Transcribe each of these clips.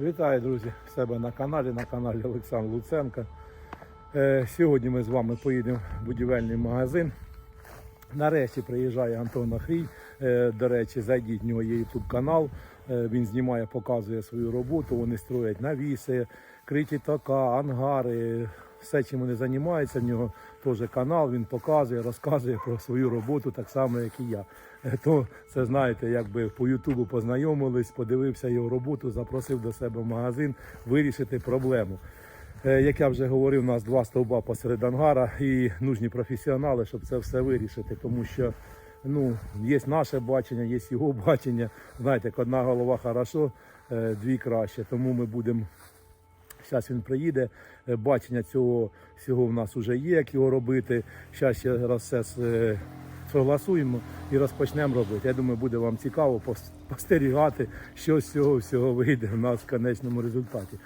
Вітаю, друзі, в себе на каналі, на каналі Олександр Луценко. Е, Сьогодні ми з вами поїдемо в будівельний магазин. Нарешті приїжджає Антон Ахрій. Е, До речі, зайдіть в нього є YouTube канал. Е, Він знімає, показує свою роботу. Вони строять навіси, криті тока, ангари. Все, чим вони займаються, в нього теж канал, він показує, розказує про свою роботу, так само, як і я. Е, То це знаєте, якби по Ютубу познайомились, подивився його роботу, запросив до себе в магазин вирішити проблему. Е, Як я вже говорив, у нас два стовба посеред ангара і нужні професіонали, щоб це все вирішити, тому що ну, є наше бачення, є його бачення. Знаєте, як одна голова хорошо, е, дві краще. Тому ми будемо. Зараз він приїде, е, бачення цього всього в нас вже є, як його робити. Зараз ще раз все е, согласуємо і розпочнемо робити. Я думаю, буде вам цікаво постерігати, що з цього всього вийде в нас в конечному результаті.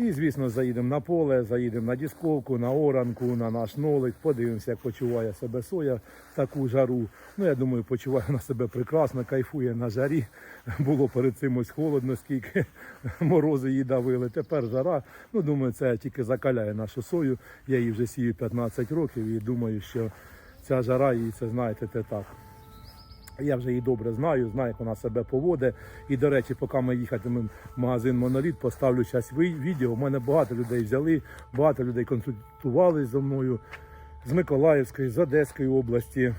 І, звісно, заїдемо на поле, заїдемо на дісковку, на оранку, на наш нолик, подивимося, як почуває себе соя таку жару. Ну, я думаю, почуває на себе прекрасно, кайфує на жарі. Було перед цим ось холодно, скільки морози її давили. Тепер жара. Ну, думаю, це тільки закаляє нашу сою. Я її вже сію 15 років і думаю, що ця жара її це знаєте, те так. Я вже її добре знаю, знаю, як вона себе поводить. І, до речі, поки ми їхатимемо в магазин Моноліт, поставлю зараз відео. У мене багато людей взяли, багато людей консультували зі мною з Миколаївської, з Одеської області.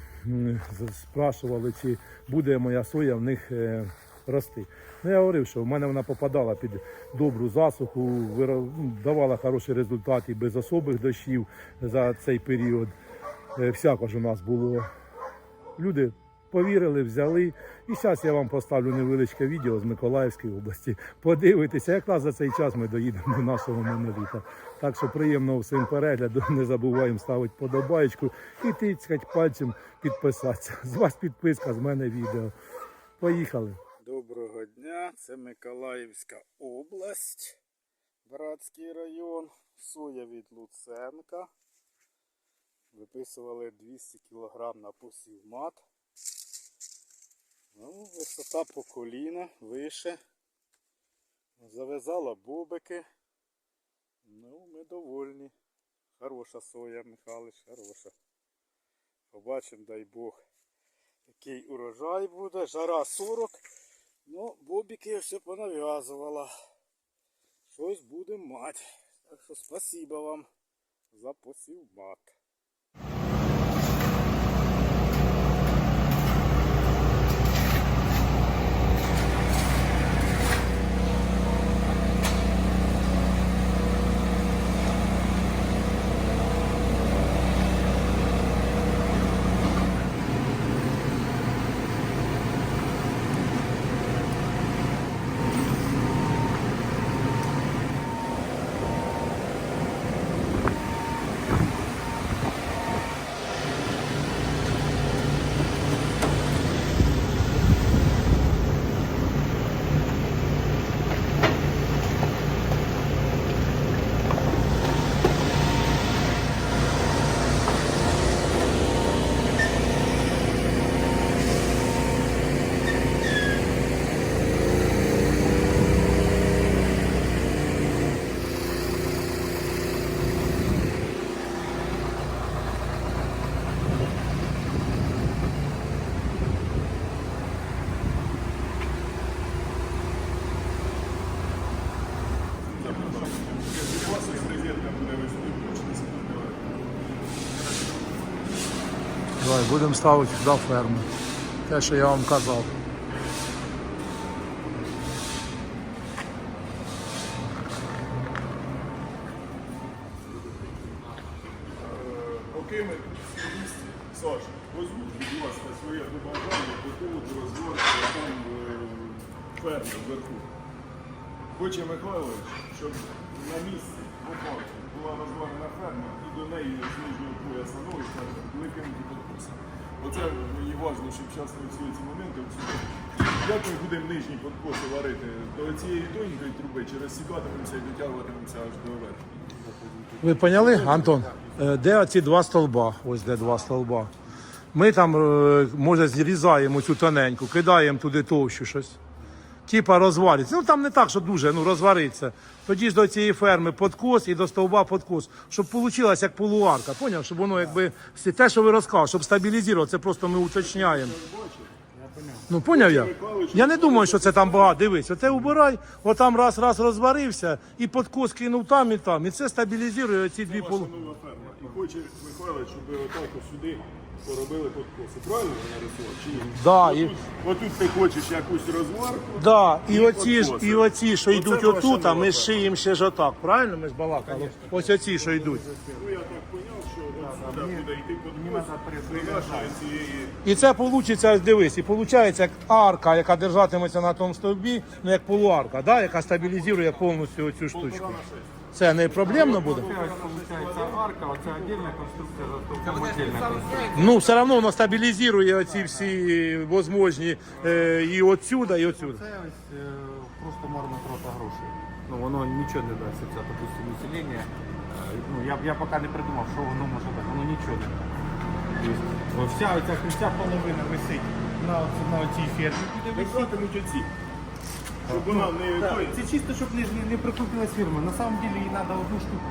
Спрашували, чи буде моя соя в них е, рости. Ну, я говорив, що в мене вона попадала під добру засуху, ну, давала хороші результати без особих дощів за цей період. Е, Всяко ж у нас було. Люди повірили, взяли. І зараз я вам поставлю невеличке відео з Миколаївської області. Подивитися, якраз за цей час ми доїдемо до нашого моноліта. Так що приємного всім перегляду. Не забуваємо ставити подобаєчку і тицькати пальцем підписатися. З вас підписка, з мене відео. Поїхали. Доброго дня, це Миколаївська область, Братський район, соя від Луценка. Виписували 200 кг на посівмат. Висота по коліна, вище. Зав'язала бобики. Ну, ми довольні. Хороша соя, Михайлович, хороша. Побачимо, дай Бог який урожай буде. Жара 40. Ну, бобіки все понав'язувала. Щось будемо мати. Так що спасибо вам за посівмат. Давай, будемо ставити до ферми. Те, що я вам казав. Цієї тоненької труби, чи розсікатимемося і дотягуватимемося аж до верхньої. Ви поняли, Антон? Е, Де оці два столба? Ось де два столба. Ми там, е, може, зрізаємо цю тоненьку, кидаємо туди товщу щось. типа розвалиться. Ну там не так, що дуже ну, розвариться. Тоді ж до цієї ферми подкос і до стовба подкос, щоб вийшло як полуарка. Поняв? Щоб воно якби те, що ви розказали, щоб стабілізувати, це просто ми уточняємо. Ну поняв я? Я не думаю, що це там багато. Дивись, оте убирай, отам раз раз розварився, і подкос кинув там і там. І це стабілізує ці дві ферма. І хоче Михайлович, щоб отак ось сюди поробили подкоси. Правильно я нарисував? Чи ні? Да, і, Отут, ти хочеш якусь розварку. да, і, І оці ж, і оці, що йдуть отут, а ми шиємо ще ж отак. Правильно ми ж балакали? Ось оці, що йдуть. Ну я так поняв, що от сюди буде йти цієї І це вийде, дивись, і виходить як арка, яка держатиметься на тому стовбі, ну як полуарка, да, яка стабілізує повністю цю штучку. Це не проблемно буде? Арка, конструкция, зато отдельная. Ну, все одно воно стабілізує оці всі возможні е, і отсюда, і отсюда. Це ось е, просто марна трата грошей. Ну воно нічого не дасть, це, допустим, усилення. Ну, я, я поки не придумав, що воно може так, воно нічого не. Тобто, вся оця, вся половина висить на, на цій фермі. Буде оці. Щоб вона не. Це чисто, щоб не, не, не прикупилась фірма. На самом деле їй треба одну штуку,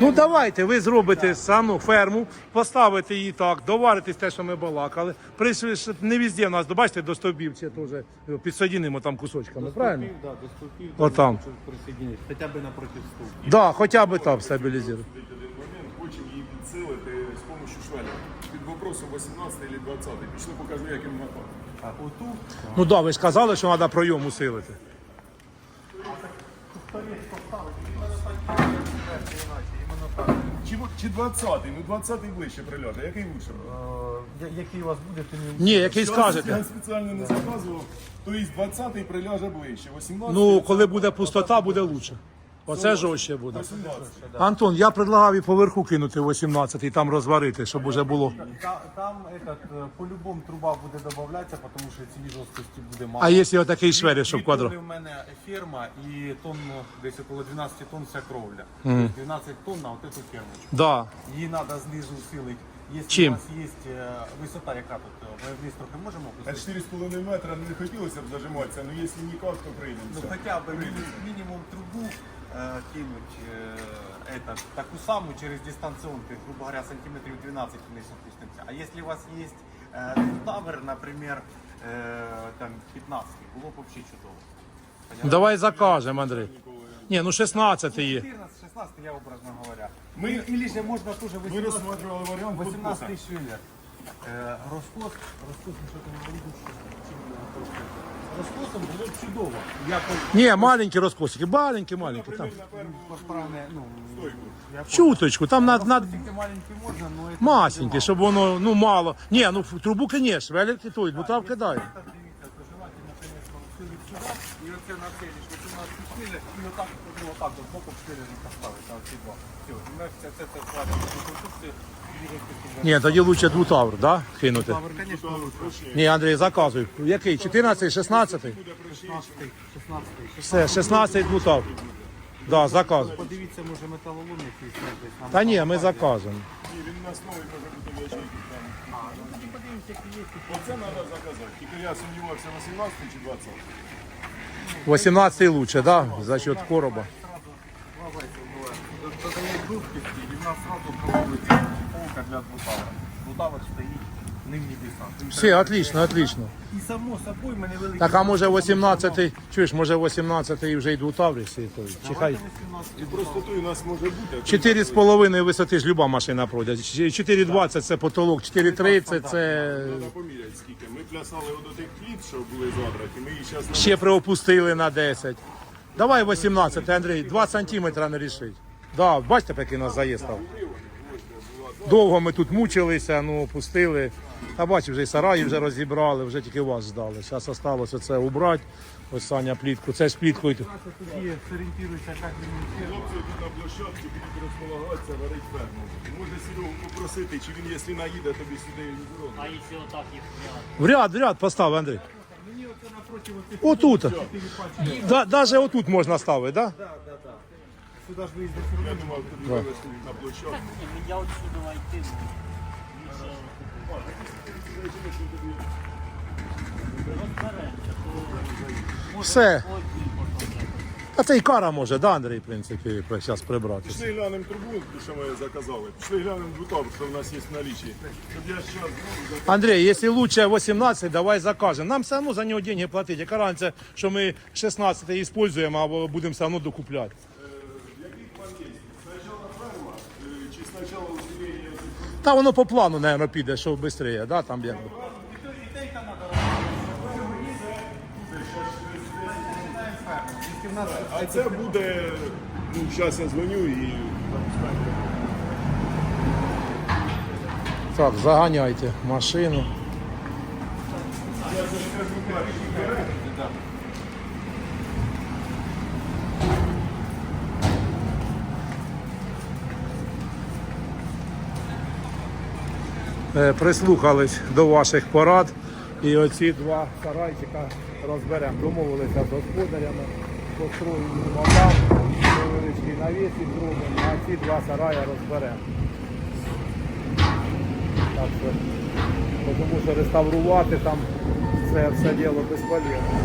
Ну давайте, ви зробите саму ферму, поставите її так, доваритесь те, що ми балакали. Прийшли, щоб не везде у нас, бачите, до стовбів це теж е, підсоединимо там кусочками, правильно? стовпів, да, до стовпів, Отам. щоб присоединити, хоча б напроти стовпів. Да, хоча б там один момент, хочемо її підсилити з допомогою швеля. Під вопросом 18 чи 20. Пішли покажу, як. А отут Ну да, ви ж казали, що треба пройом усилити. Чи, чи 20? Ну 20-й ближче приляже. Який лучше? е, я- який у вас буде, то не Ні, який Я скажете. спеціально не заказував. Тобто 20 приляже ближче. 18 Ну, коли буде пустота, буде лучше. Оце жорстче буде. Антон, я предлагав і поверху кинути 18 і там розварити, щоб уже було. Та- Там этот, е, по-любому труба буде додаватися, тому що цієї жорсткості буде мало. А якщо отакий шверик, щоб квадро. тонни в мене ферма і тонну, десь около 12 тонн вся кровля. Тобто 12 тонн на от цю фермочку. Да. Її треба знизу усилити. Якщо Чим? у вас є е, висота, яка тут, е, ми вниз трохи можемо На опустити? 4,5 метра не хотілося б зажиматися, але якщо ніяк, то Ну, хотя бы мини- минимум трубу э, кинуть э, этот, такую самую через дистанционку, грубо говоря, сантиметров 12 вниз опустимся. А если у вас есть э, тавер, например, э, там 15, было бы вообще чудово. Понятно? Давай закажемо, Андрій. Ні, ну 16 є. 14, 16, я образно говоря. Мы- Или- Или же можно тоже Ми 18, розсматривали варіант 18 подкоса. швеллер. Э, Роскос, Роскос, ну что-то не говорит, что чим було б чудово. Я Ні, маленькі розкосики, маленькі, маленькі. Там. Справне, ну, я Чуточку, там на, на Тільки маленький можна, але це масенькі, щоб воно ну мало. Ні, ну в трубу, звісно, великий той, бо там кидає. Так, дивіться, то желательно, конечно, усилить сюди, і оце на целі, що 18 хвилі, і отак, ну, отак, от боком хвилі поставити, оці два. Все, і ми все це, це складемо цю конструкцію, двигати сюди. Ні, тоді лучше двутавр, да? Кинути. Тавр, конечно, лучше. Ні, Андрій, заказуй. Який? 14, 16? 16, 16. Все, 16 двутавр. Да, заказуй. Подивіться, може металолом якийсь є десь нам. Та ні, ми заказуємо. Ні, він на основі може бути ячейки. Ну, подивимося, які є. Оце треба заказати. Тільки я сумнівався 18 чи 20. 18 лучше, да? За счет короба. Додають вилківки, і в нас одразу проводиться полка для двутавра. Двутавр стоїть ним небеса. Все, отлично, отлично. І само собою мене великі... Так, а може 18-й, чуєш, може 18-й вже й двутаврі всі той. Чи хай? І просто той у нас може бути. а Чотири з половиною висоти ж люба машина пройде. 4,20 це потолок, 4,30 це Треба поміряти скільки. Ми плясали до тих пліт, що були задраті. Ми її зараз ще приопустили на 10. Давай 18, Андрій, 2 сантиметра не рішить. Да, бачите, який нас заїзд став. Довго ми тут мучилися, ну опустили. Та бачиш, вже і сараї вже розібрали, вже тільки вас ждали. Зараз залишилося це убрати. Ось Саня плітку. Це ж пліткою. Тоді зорієнтуюся, як мені Хлопці тут на площадці будуть розполагатися, варить ферму. Може Серегу попросити, чи він, якщо наїде, тобі сюди зробить. А если вот так их прям? В ряд, в ряд постав, Андрій. Отут. Да, даже отут можна ставити, так? Да? Сюди ж виїзди Я думав, тобі вивезти на площадку. Не, ну я отсюда войти. ну, Все. А це і кара може, да, Андрій, в принципі, зараз прибрати. Пішли глянемо трубу, що ми заказали. Пішли глянемо двутавр, що в нас є в налічі. Щоб я Андрій, якщо лучше 18, давай закажемо. Нам все одно за нього деньги платити. Яка разниця, що ми 16 використовуємо, або будемо все одно докупляти. Який план є? Спочатку ферма, е, чи спочатку усилення Та воно по плану, мабуть, піде, що швидше, да, там якби. А це буде, ну, зараз я дзвоню і. Так, заганяйте машину. Е, Прислухались до ваших порад. І оці два сарайчика розберемо. Домовилися з господарями, построїмо вода, невеличкий навіс і зробимо, а ці два сарая розберемо. Тому що реставрувати там це все діло безполезно.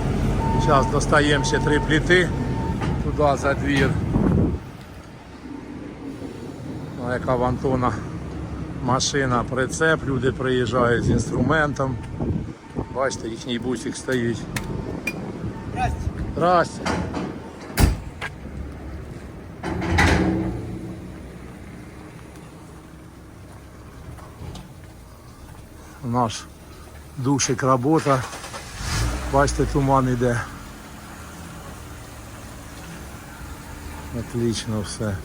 Зараз достаємо ще три пліти туди за двір. Яка в Антона машина, прицеп, люди приїжджають з інструментом. Бачите, їхній бусик стоїть. Здрасте. Наш душик робота. Бачите, туман іде. Отлично все.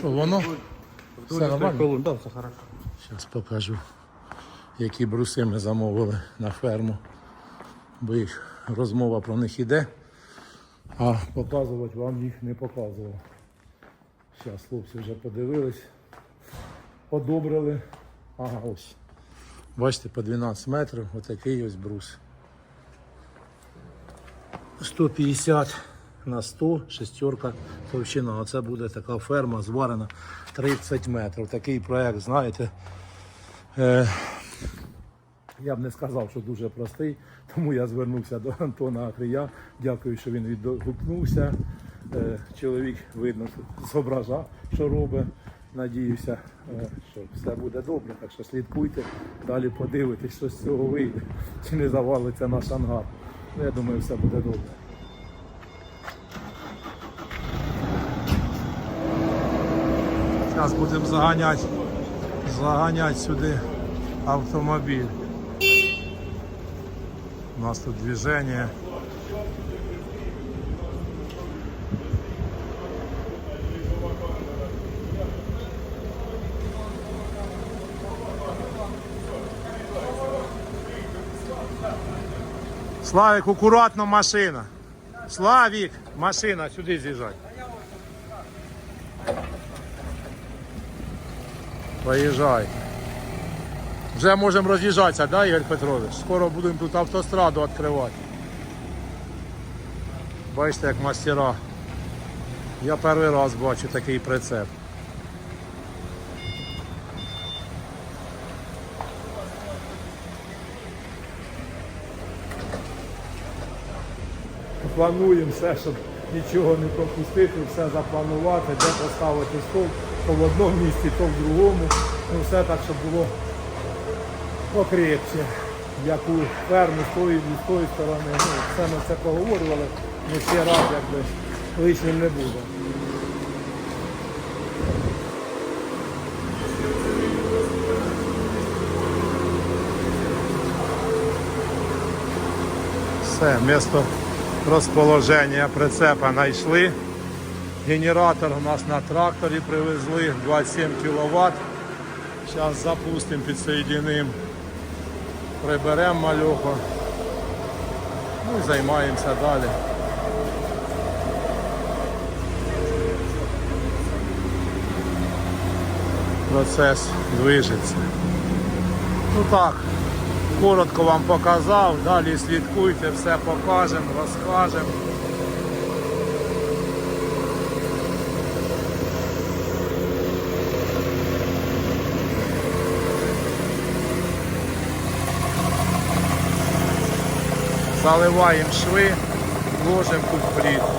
Що воно? Все нормально? Да, все хорошо. Зараз покажу, які бруси ми замовили на ферму. Бо їх розмова про них іде, а показувати вам їх не показував. Зараз хлопці вже подивились, одобрили. Ага, ось. Бачите, по 12 метрів, отакий ось брус. 150 на 100, шестерка товщина. Оце буде така ферма зварена 30 метрів. Такий проект, знаєте. Е, я б не сказав, що дуже простий, тому я звернувся до Антона Ахрія. Дякую, що він відгукнувся. Е, чоловік, видно, зображав, що робить. Надіюся, е, що все буде добре. Так що слідкуйте, далі подивитесь, що з цього вийде, чи не завалиться наш ангар. Ну, я думаю, все буде добре. Зараз будемо заганяти, заганяти сюди автомобіль. У нас тут движение. Славик, акуратно машина. Славик, машина, сюди з'їжджай. Поїжджай. Вже можемо роз'їжджатися, да, Ігор Петрович? Скоро будемо тут автостраду відкривати. Бачите, як мастера. Я перший раз бачу такий прицеп. Плануємо все, щоб нічого не пропустити, все запланувати, де поставити стовп, то в одному місці, то в другому. Ну все так, щоб було покрепче. Як у ферму з тої, з тої сторони. Ну, все ми це поговорювали, ну ще раз якби лишнім не буде. Все, місто розположення прицепа знайшли. Генератор у нас на тракторі привезли 27 кВт. Зараз запустимо, підсоєдинимо, приберемо мальоху. Ну і займаємося далі. Процес движеться. Ну так, коротко вам показав, далі слідкуйте, все покажемо, розкажемо. Заливаємо шви, ложимо тут плітку.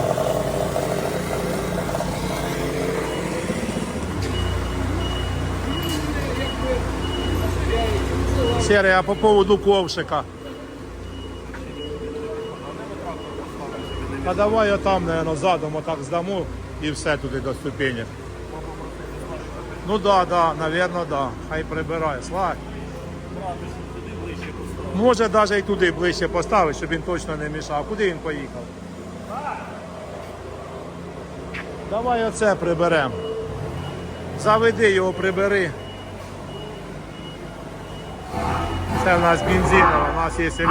Серый, а по поводу ковшика? А давай я там, наверное, задом отак здамо і все туди до ступенек. Ну да, да, наверное, да. Хай прибирає. Слава. Може навіть і туди ближче поставити, щоб він точно не мішав. Куди він поїхав? Давай оце приберемо. Заведи його, прибери. Це в нас бензинова, у нас є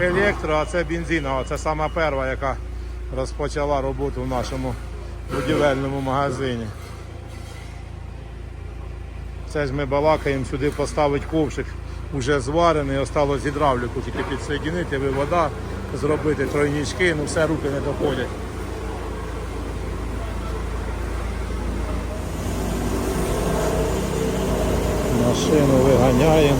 електро, а це бензинова. Це сама перша, яка розпочала роботу в нашому будівельному магазині. Це ж ми балакаємо сюди поставити ковшик, уже зварений, осталось гідравліку тільки підсоєдинити, вивода, зробити тройнички, ну все руки не доходять. Машину виганяємо.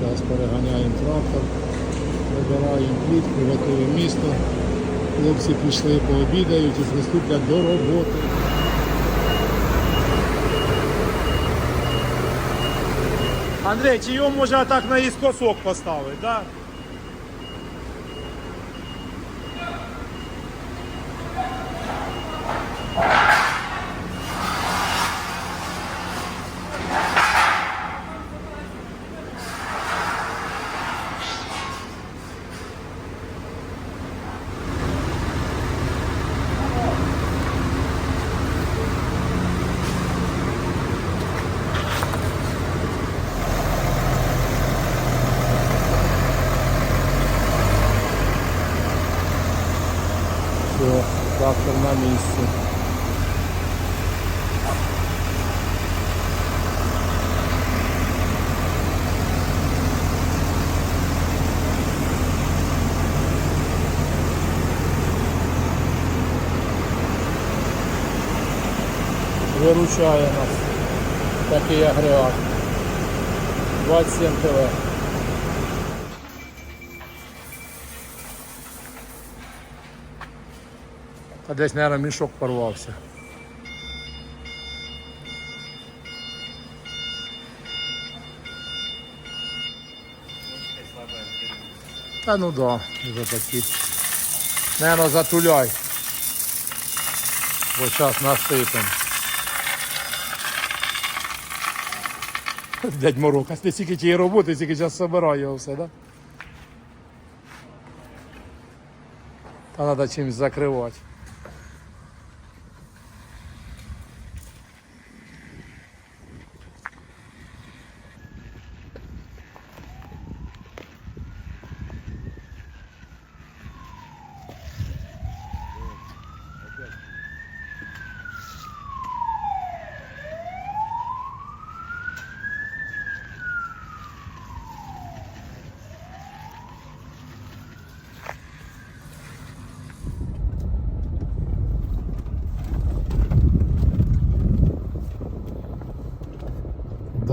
Зараз переганяємо трактор, вибираємо плітку, готуємо місто. Хлопці пішли, пообідають і приступлять до роботи. Андрій, чи його може так на іскосок поставити, так? Все, трактор на місці. Виручає нас такий агрегат. 27 ТВ. Та десь, мабуть, мішок порвався. Та ну да, вже такі. Наверно, затуляй. Бо зараз насипем. Дядь Морока, ти тільки тієї роботи, тільки зараз собираю його все, да? Та треба чимось закривати.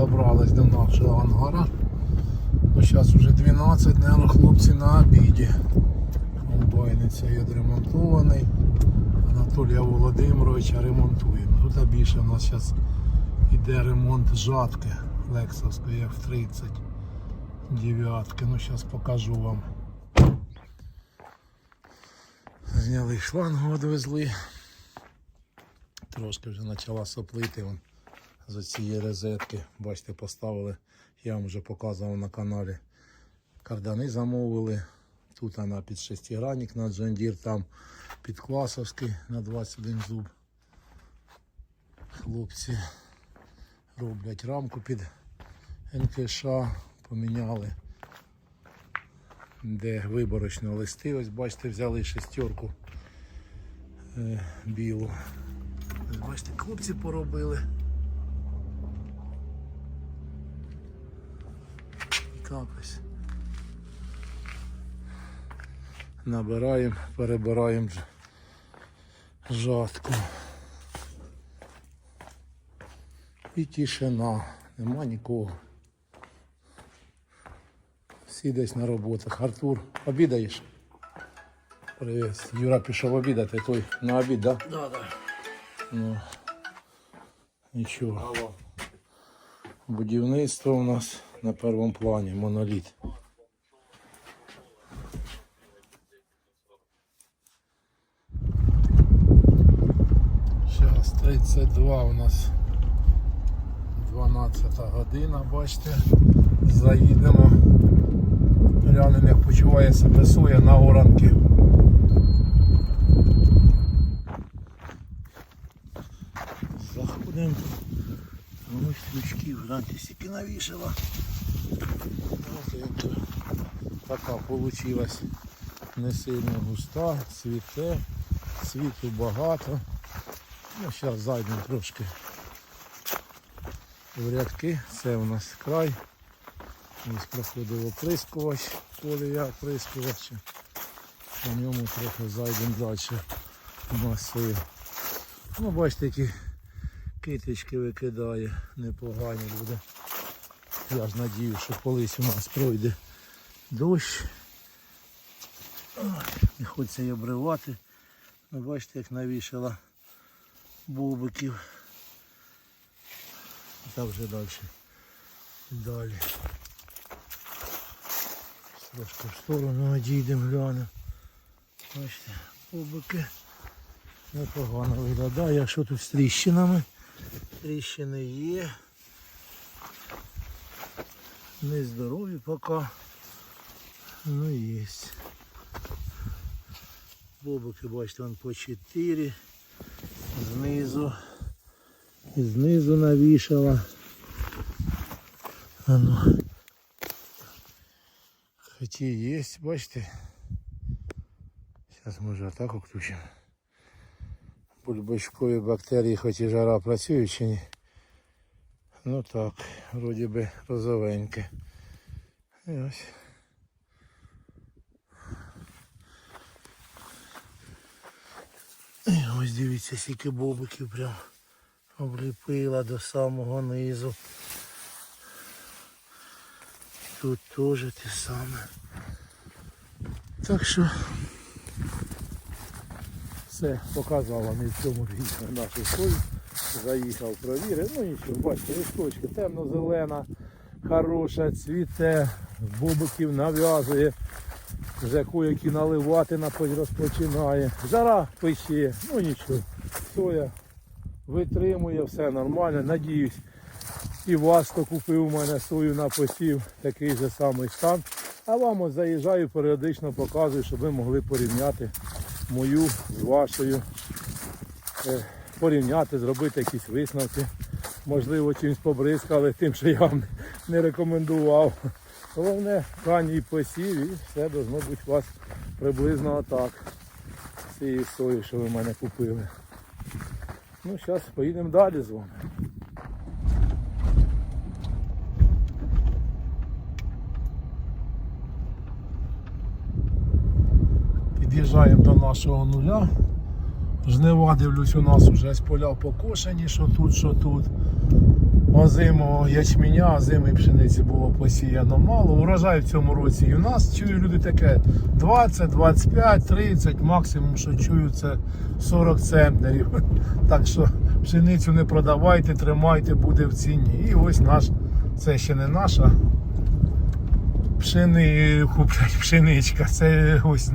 добрались до нашого ангара. Ну, зараз вже 12, наверное, хлопці на обіді. Комбайниця є відремонтований. Анатолія Володимировича ремонтуємо. Тут більше у нас зараз іде ремонт жатки Лексовської F30 дев'ятки. Ну зараз покажу вам. Зняли шлангу, відвезли. Трошки вже почала соплити. Вон з цієї розетки. Бачите, поставили. Я вам вже показував на каналі. Кардани замовили. Тут вона під шестигранник на Джондір, там під Класовський на 21 зуб. Хлопці роблять рамку під НКШ, поміняли. Де виборочно листи, ось бачите, взяли шестерку е, білу. Ось бачите, хлопці поробили. Так ось. Набираємо, перебираємо жатку. І тишина. Нема нікого. Всі десь на роботах. Артур, обідаєш? Привіт. Юра пішов обідати, той на обід, да? Да, да. Ну, нічого. Будівництво у нас на першому плані, моноліт. Зараз 32 у нас 12 година, бачите. Заїдемо. Глянемо, як почуває себе соя на оранки. Заходимо. Ось свічки, гляньте, стільки навішала. Ось як така получилась не сильно густа, цвіте, світу багато. Ну, зараз зайдемо трошки в рядки. Це у нас край. Ось проходив оприскувач, поле я оприскувач. По ньому трохи зайдемо далі. У своє. Ну, бачите, які китички викидає, непогані буде. Я ж надію, що колись у нас пройде дощ. Не хочеться її обривати. Ви бачите, як навішала бубиків. Та вже далі. Далі. Трошки в сторону одійдемо, глянемо. Бачите, бубики непогано виглядає. Якщо тут з тріщинами, тріщини є. Не здорові поки. Ну є. Бобики, бачите, вон по 4. Знизу. І знизу навішала. А ну. Хоті є, бачите. Зараз може атаку включимо. Бульбочкові бактерії, хоч і жара працюють чи ні. Ну так, вроді би розовеньке. І ось. І ось дивіться, скільки бобиків прям обліпила до самого низу. Тут теж те саме. Так що все показав вам і в цьому відео нашу сою. Заїхав, провірив. Ну нічого, бачите, листочки темно-зелена, хороша, цвіте, бобиків нав'язує, вже які наливати на розпочинає. Жара пище, ну нічого. Соя витримує, все нормально. Надіюсь, і вас, хто купив у мене сою на посів, такий же самий стан. А вам от заїжджаю, періодично показую, щоб ви могли порівняти мою з вашою. Е, Порівняти, зробити якісь висновки. Можливо, чимось побризкали тим, що я вам не рекомендував. Головне, ранній посів і все должно бути у вас приблизно отак. З цієї сої, що ви в мене купили. Ну, зараз поїдемо далі з вами. Під'їжджаємо до нашого нуля. Жнива, дивлюсь, у нас вже поля покошені, що тут, що тут. Озимого ячменя, озимої пшениці було посіяно мало. Урожай в цьому році і у нас чую люди таке 20, 25, 30, максимум, що чую, це 40 центнерів. Так що пшеницю не продавайте, тримайте, буде в ціні. І ось наш, це ще не наша пшени, пшеничка. Це ось,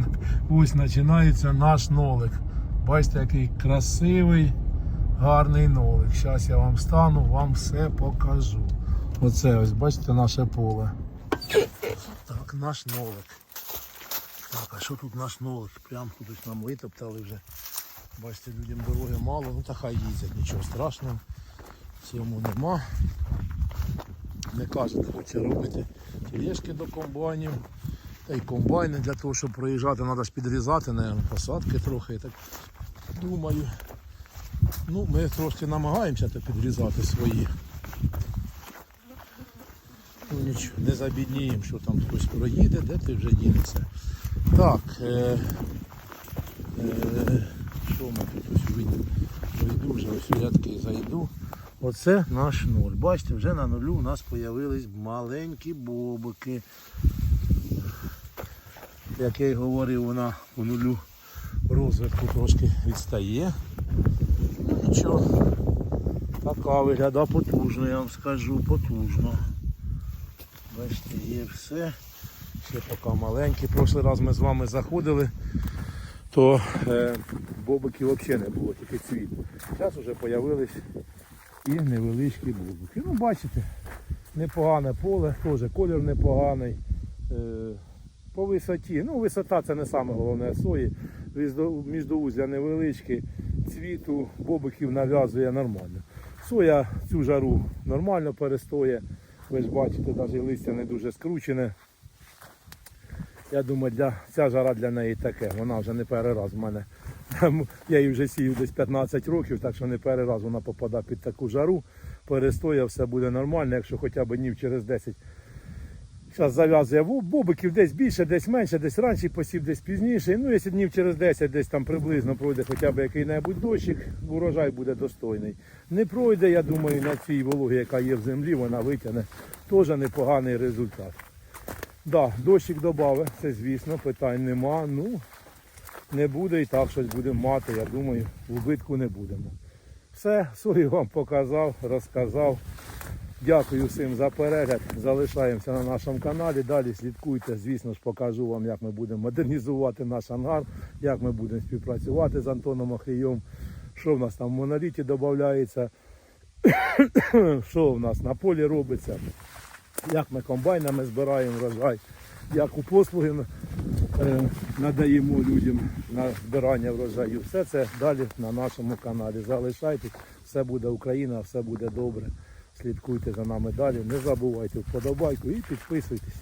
ось починається наш нолик. Бачите, який красивий, гарний нолик. Зараз я вам стану, вам все покажу. Оце ось, бачите, наше поле. Так, наш нолик. Так, а що тут наш нолик? Прям тут нам витоптали вже. Бачите, людям дороги мало, ну та хай їздять, нічого страшного. Цьому нема. Не каже, не хоче робити тележки до комбайнів. Та й комбайни для того, щоб проїжджати, треба ж підрізати, наверное, посадки трохи. Так думаю. Ну, ми трошки намагаємося підрізати свої. Ну нічого, не забідніємо, що там хтось проїде, де ти вже дінешся. Так, е, е, що ми тут ось вийду, вийду вже ось рядки зайду. Оце наш нуль. Бачите, вже на нулю у нас з'явились маленькі бобики. Як я й говорив, вона по нулю розвитку трошки відстає. Ну, Нічого. Така виглядає потужно, я вам скажу, потужно. Бачите, є все. Ще поки маленькі. Прошлий раз ми з вами заходили, то е, бобиків взагалі не було, тільки цвіт. Зараз вже з'явились і невеличкі бобики. Ну, бачите, непогане поле, теж колір непоганий. Е, по висоті. Ну, висота це не саме головне сої. Міждоузля невеличкі, цвіту бобиків нав'язує нормально. Соя цю жару нормально перестоє. Ви ж бачите, навіть листя не дуже скручене. Я думаю, для, ця жара для неї таке. Вона вже не перший раз в мене. Я її вже сію десь 15 років, так що не перший раз вона попадає під таку жару. Перестоє, все буде нормально, якщо хоча б днів через 10 Зараз зав'язує бобиків десь більше, десь менше, десь раніше посів, десь пізніше. Ну, якщо днів через 10 десь там приблизно пройде хоча б який-небудь дощик, урожай буде достойний. Не пройде, я думаю, на цій вологі, яка є в землі, вона витягне теж непоганий результат. Да, дощик додав, це звісно, питань нема. Ну, не буде і так щось будемо мати, я думаю, убитку не будемо. Все, сою вам показав, розказав. Дякую всім за перегляд. Залишаємося на нашому каналі. Далі слідкуйте. Звісно ж, покажу вам, як ми будемо модернізувати наш ангар, як ми будемо співпрацювати з Антоном Охрієм, що в нас там в моноліті додається, що в нас на полі робиться, як ми комбайнами збираємо врожай, як у послуги е, надаємо людям на збирання врожаю. Все це далі на нашому каналі. Залишайтесь, все буде Україна, все буде добре. Слідкуйте за нами далі. Не забувайте вподобайку і підписуйтесь.